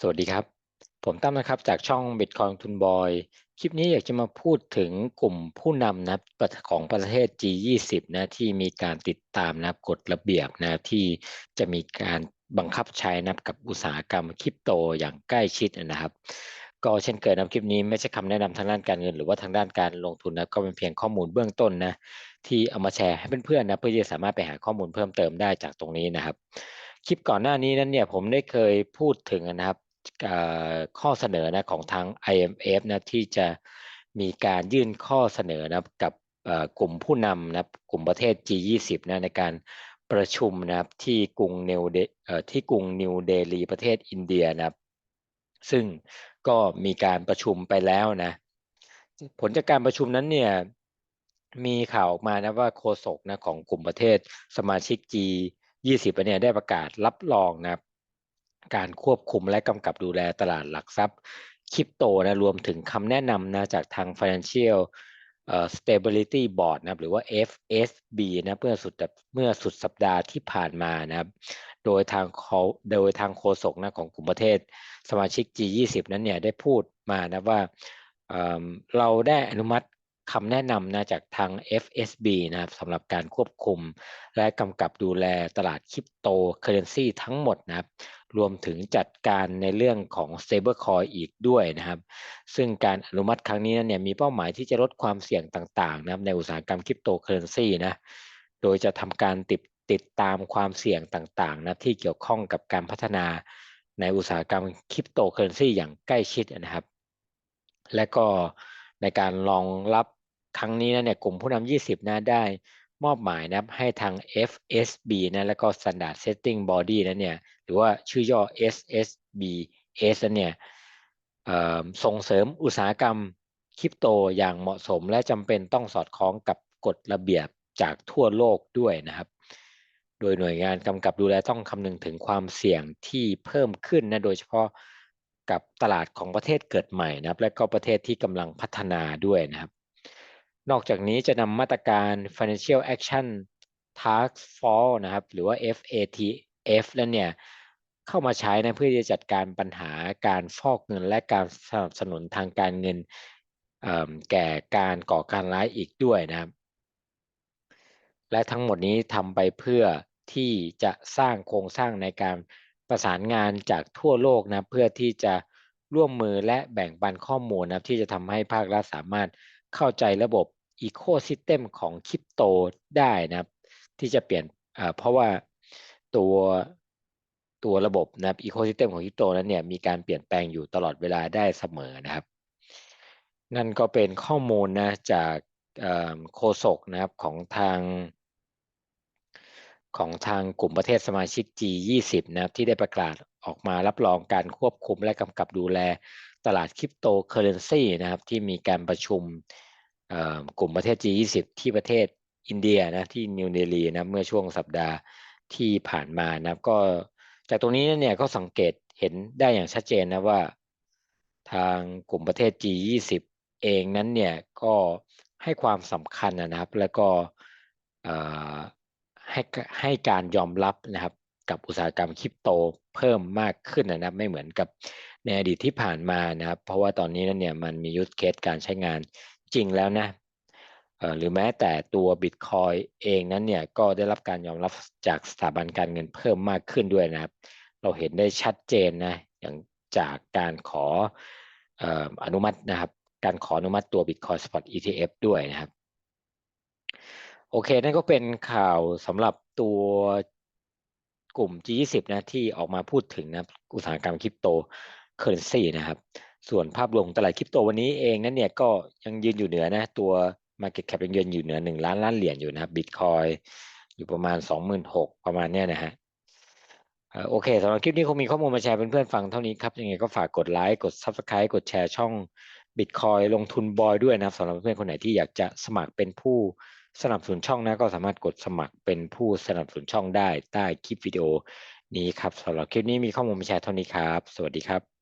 สวัสดีครับ ผมตั้มนะครับจากช่อง Bitcoin ทุนบอย คลิปนี้อยากจะมาพูดถึงกลุ่มผู้นำนะของประเทศ G20 นะที่มีการติดตามนะกฎระเบียบนะที่จะมีการบังคับใช้นะกับอุตสาหกรรมคริปโตอย่างใกล้ชิดนะครับ ก็เช่นเคยนะคลิปนี้ไม่ใช่คำแนะนำทางด้านการเงิน หรือว่าทางด้านการลงทุนนะก็เป็นเพียงข้อมูลเบื้องต้นนะที่เอามาแชร์ให้เพื่อนๆนะเพื่อที่จะสามารถไปหาข้อมูลเพิ่มเติมได้จากตรงนี้นะครับ คลิปก่อนหน้านี้นั้นเนี่ยผมได้เคยพูดถึงนะครับ ข้อเสนอนะของทาง IMF นะที่จะมีการยื่นข้อเสนอนะกับกลุ่มผู้นำนะกลุ่มประเทศ G20 นะในการประชุมนะครับที่กรุงนิวเดที่กรุงนิวเดลีประเทศอินเดียนะครับซึ่งก็มีการประชุมไปแล้วนะ ผลจากการประชุมนั้นเนี่ยมีข่าวออกมานะว่าโฆษกนะของกลุ่มประเทศสมาชิก G20 เนี่ยได้ประกาศรับรองนะ การควบคุมและกำกับดูแลตลาดหลักทรัพย์คริปโตนะรวมถึงคำแนะนำนะจากทาง Financial Stability Board นะหรือว่า FSB นะเมื่อสุดเมื่อสุดสัปดาห์ที่ผ่านมานะครับ โดยทางเขาโดยทางโฆษกนะของกลุ่มประเทศสมาชิก G20 นั้นเนี่ยได้พูดมานะว่าเราได้อนุมัติ คำแนะนำนะจากทาง FSB นะครับสำหรับการควบคุม และกำกับดูแลตลาดคริปโตเคอเรนซีทั้งหมดนะครับ รวมถึงจัดการในเรื่องของ stablecoin อีกด้วยนะครับ ซึ่งการอนุมัติครั้งนี้เนี่ยมีเป้าหมายที่จะลดความเสี่ยงต่างๆนะครับในอุตสาหกรรมคริปโตเคอเรนซีนะ โดยจะทำการติดติดตามความเสี่ยงต่างๆนะที่เกี่ยวข้องกับการพัฒนาในอุตสาหกรรมคริปโตเคอเรนซีอย่างใกล้ชิดนะครับ และก็ในการรองรับ ครั้งนี้นะเนี่ยกลุ่มผู้นำ20 นะได้มอบหมายนะให้ทาง FSB นะแล้วก็ Standard Setting Body นะเนี่ยหรือว่าชื่อย่อ SSBS เนี่ยส่งเสริมอุตสาหกรรมคริปโตอย่างเหมาะสม และจำเป็นต้องสอดคล้องกับกฎระเบียบจากทั่วโลกด้วยนะครับ โดยหน่วยงานกำกับดูแลต้องคำนึงถึงความเสี่ยงที่เพิ่มขึ้นนะโดยเฉพาะกับตลาดของประเทศเกิดใหม่นะครับ และก็ประเทศที่กำลังพัฒนาด้วยนะครับ นอกจากนี้จะนำมาตรการ Financial Action Task Force นะครับ หรือว่า FATF แล้วเนี่ย เข้ามาใช้นะเพื่อจะจัดการปัญหาการฟอกเงินและการสนับสนุนทางการเงินแก่การก่อการร้ายอีกด้วยนะครับ และทั้งหมดนี้ทำไปเพื่อที่จะสร้างโครงสร้างในการประสานงานจากทั่วโลกนะเพื่อที่จะร่วมมือและแบ่งปันข้อมูลนะที่จะทำให้ภาครัฐสามารถเข้าใจระบบ อีโคซิสเต็มของคริปโตได้นะครับ ที่จะเปลี่ยนเพราะว่าตัวตัวระบบนะครับอีโคซิสเต็มของคริปโตนั้นเนี่ยมีการเปลี่ยนแปลงอยู่ตลอดเวลาได้เสมอนะครับ นั่นก็เป็นข้อมูลนะจากโคศกนะครับของทาง ของทางกลุ่มประเทศสมาชิก G20 นะครับที่ได้ประกาศออกมารับรองการควบคุมและกำกับดูแลตลาดคริปโตเคอเรนซีนะครับที่มีการประชุม กลุ่มประเทศ G20 ที่ประเทศอินเดียนะที่นิวเดลีนะเมื่อช่วงสัปดาห์ที่ผ่านมานะก็จากตรงนี้เนี่ยก็สังเกตเห็นได้อย่างชัดเจนนะว่า ทางกลุ่มประเทศ G20 เองนั้นเนี่ยก็ให้ความสำคัญนะครับ แล้วก็ให้ให้การยอมรับนะครับกับอุตสาหกรรมคริปโตเพิ่มมากขึ้นนะครับ ไม่เหมือนกับในอดีตที่ผ่านมานะครับ เพราะว่าตอนนี้นั้นเนี่ยมันมียุทธเคสการใช้งาน จริงแล้วนะหรือแม้แต่ตัวบิตคอยเองนั้นเนี่ยก็ได้รับการยอมรับจากสถาบันการเงินเพิ่มมากขึ้นด้วยนะครับ เราเห็นได้ชัดเจนนะอย่างจากการขออนุมัตินะครับ การขออนุมัติตัว Bitcoin Spot ETF ด้วยนะครับ โอเค นั่นก็เป็นข่าวสำหรับตัวกลุ่ม G20 นะที่ออกมาพูดถึงนะอุตสาหกรรมคริปโตเคอเรนซีนะครับ ส่วนภาพรวมตลาดคริปโตวันนี้เองนั้นเนี่ยก็ยังยืนอยู่เหนือนะตัว Market Cap ยังยืนอยู่เหนือหนึ่งล้านล้านเหรียญอยู่นะครับบิตคอยอยู่ประมาณสองหมื่นหกประมาณเนี้ยนะฮะโอเคสำหรับคลิปนี้คงมีข้อมูลมาแชร์เพื่อนๆฟังเท่านี้ครับ ยังไงก็ฝากกดไลค์กด Subscribe กดแชร์ช่อง Bitcoin ลงทุนบอยด้วยนะครับสำหรับเพื่อนๆคนไหนที่อยากจะสมัครเป็นผู้สนับสนุนช่องนะก็สามารถกดสมัครเป็นผู้สนับสนุนช่องได้ใต้คลิปวิดีโอนี้ครับสำหรับคลิปนี้มีข้อมูลมาแชร์เท่านี้ครับ สวัสดีครับ